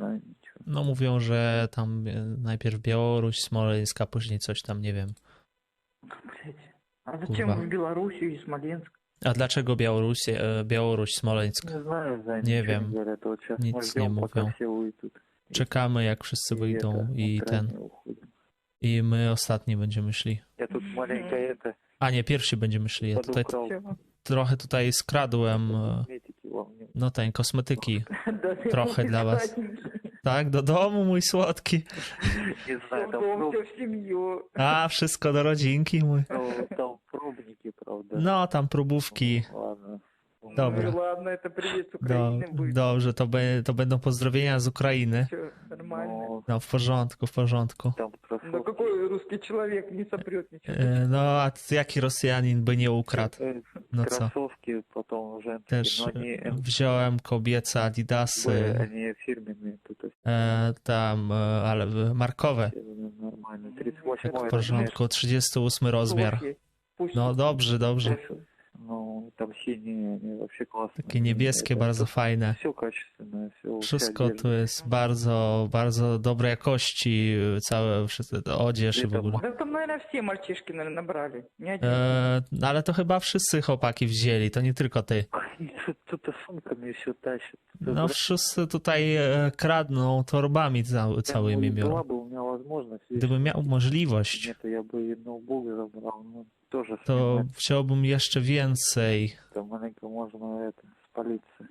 знаю ничего. No mówią, że tam e, najpierw Białoruś, Smoleńsk, a później coś tam, nie wiem. Блядь. А зачем Kurwa. в Белоруссию и Смоленск? A dlaczego Białoruś, e, Białoruś, Smoleńsk? Не знаю, Зай, Не ничего wiem. говорят. Вот сейчас Nic мы nie ждем, пока mówią. все уйдут. И- Czekamy, jak wszyscy и wyjdą это, i на ten. крайне уходим. I my ostatni będziemy szli. Я тут маленько это A nie, pierwsi będziemy szli. Ja tutaj подукрал. Всё. trochę tutaj skradłem, e, Косметики вам не- no ten, kosmetyki. Да, Trochę ты dla was. кстати, Tak, do domu, mój słodki. Не всё знаю, в там, дом, проб- всё в семью. A, wszystko do rodzinki, mój. ну, там пробники, правда. No, tam próbówki. Ну, Ладно. Dobra. Ну и ладно, это привет с Do, Украины будет. dobrze, to, be, to będą pozdrowienia z Ukrainy. Всё нормально. Ну, No, w porządku, w porządku. там Но кроссовки. какой русский человек не сопрет ничего? E, No, a jaki Rosjanin by nie ukradł? Э, No co? Кроссовки, потом женские, Też но они, e, э, wziąłem kobiece были, Adidasy, E, tam, e, ale markowe. W porządku, 38 rozmiar. No dobrze, dobrze. Takie niebieskie, bardzo fajne. Все качественное, все. Wszystko tu jest bardzo, bardzo dobrej jakości, całe wszystko, odzież i w ogóle. Да там, наверное, все мальчишки, наверное, набрали. Не один. E, no ale to chyba wszyscy chłopaki wzięli, to nie tylko ty. Кто-то сумками все тащит. No wszyscy tutaj e, kradną torbami ca- całymi Была biorą. бы у меня возможность, если Gdybym miał możliwość, нет, я бы и ноутбук забрал, но тоже to wziąłbym jeszcze więcej, там маленько можно это спалиться.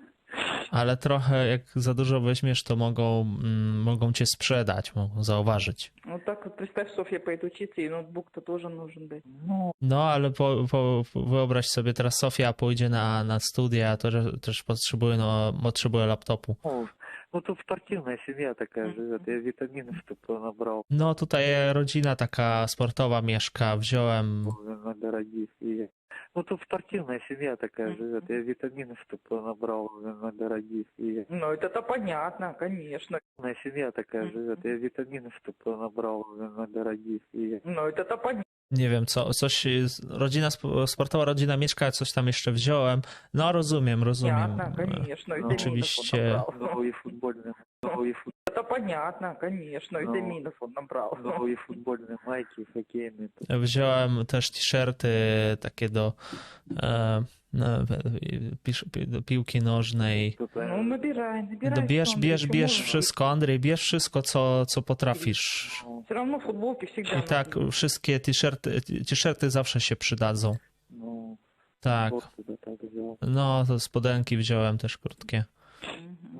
ale trochę jak za dużo weźmiesz, to mogą, mm, mogą cię sprzedać, mogą zauważyć. Ну так вот представь, Софья поедет учиться, и ноутбук-то тоже нужен, да. Ну, No, ale po, po, wyobraź sobie, teraz Sofia pójdzie na, na studia, to że- też potrzebuje, no, potrzebuje laptopu. Ну тут спортивная семья taka живет, я witaminy w to nabrał. No tutaj родина taka sportowa mieszka, wziąłem... No. Ну тут спортивная семья такая живет, я витамины в ну, то набрал на дорогие. Ну это-то понятно, конечно. Семья такая живет, я витамины в ну, то набрал на дорогие. Ну это-то понятно. nie wiem, co, coś, rodzina, sp- sportowa rodzina mieszka, coś tam jeszcze wziąłem. No, rozumiem, rozumiem. конечно. Ну, витаминов он oczywiście. набрал. Новый футбольный, новые, фут... Это понятно, конечно, Ну. витаминов он набрал. новые футбольные майки хоккейные. Тут Wziąłem też t-shirty takie do, e, No, piłki nożnej. No, no bierz, bierz, bierz wszystko, Andrzej, bierz wszystko, co, co potrafisz. I tak, wszystkie t-shirty, zawsze się przydadzą. Tak. No, to spodenki wziąłem też krótkie.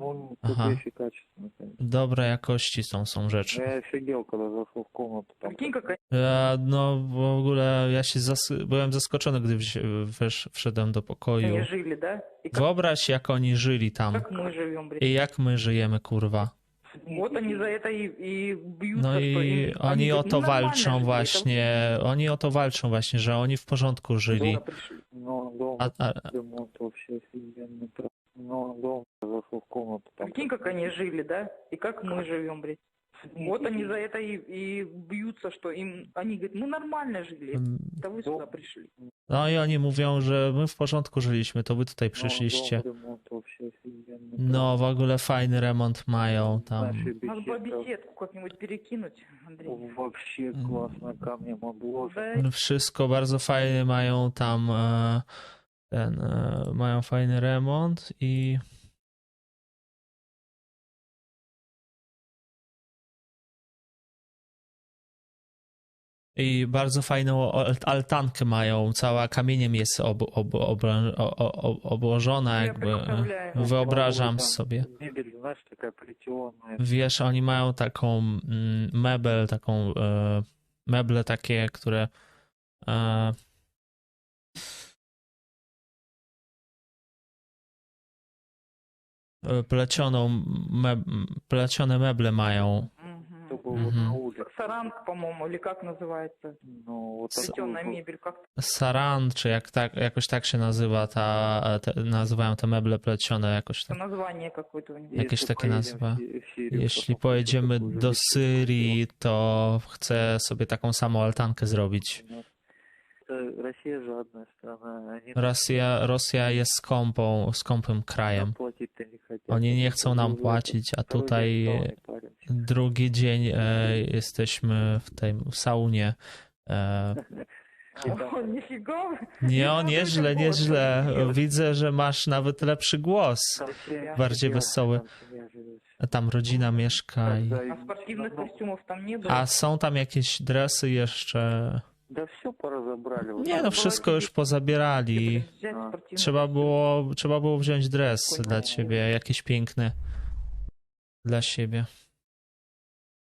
Мгм. Ну, тут Ага. вещи качественные, конечно. Dobre jakości są, są rzeczy. Я офигел, когда зашел в комнату. Там Прикинь, как они Ja, no w ogóle ja się zas- byłem zaskoczony, gdy wzi- wesz- wszedłem do pokoju. жили, да? И как, Wyobraź, jak oni żyli tam как мы живем, блин. i jak my żyjemy, kurwa. Вот они за это и, и бьются, No что i им- oni говорят, o to «Ну, нормально walczą жили, właśnie, oni o to walczą właśnie, że oni w porządku это żyli. дома пришли. Ну, дом, A, a, ремонт вообще Комнату. Там Прикинь, как они жили, да? И как мы живем, блядь. Вот они за это и, и бьются, что им... Они говорят, мы нормально жили. Это вы сюда пришли. no i oni mówią, że my w porządku żyliśmy, to wy tutaj Ну, przyszliście. дом, ремонт вообще офигенный. No, w ogóle fajny remont mają tam. Наши Надо бы беседку как-нибудь перекинуть, Андрей. вообще классно, камнем обложен. Да, Wszystko bardzo fajne mają tam e, ten, e, mają fajny remont i I bardzo fajną altankę mają, cała kamieniem jest ob, ob, ob, obłożona, jakby. E, wyobrażam sobie. Wiesz, oni mają taką mm, mebel, taką e, meble takie, które. E, plecioną me, plecione meble mają. To było mhm вот на улице. Саранг, по-моему, или как называется? Ну, вот такую Плетеная вот. мебель, как Saran, czy jak tak, jakoś tak się nazywa ta, te, nazywają te meble plecione jakoś tak. название какое-то у него. Jakieś Если takie поедем nazwa. в Си- в Сирию, Jeśli потом pojedziemy такую do же Syrii, to chcę sobie taką samą altankę zrobić. Это Россия жадная страна. Они Rosja, Rosja jest skąpą, skąpym krajem. нам платить-то не хотят. Oni nie Они chcą nam просто płacić, a второй tutaj drugi dzień e, jesteśmy w tej saunie. E, o, nie, nie, nieźle, nieźle. Widzę, że masz nawet lepszy głos, bardziej wesoły. Tam rodzina mieszka. I... A są tam jakieś dresy jeszcze? Nie, no wszystko już pozabierali. Trzeba było, trzeba było wziąć dres dla ciebie, jakieś piękne dla siebie.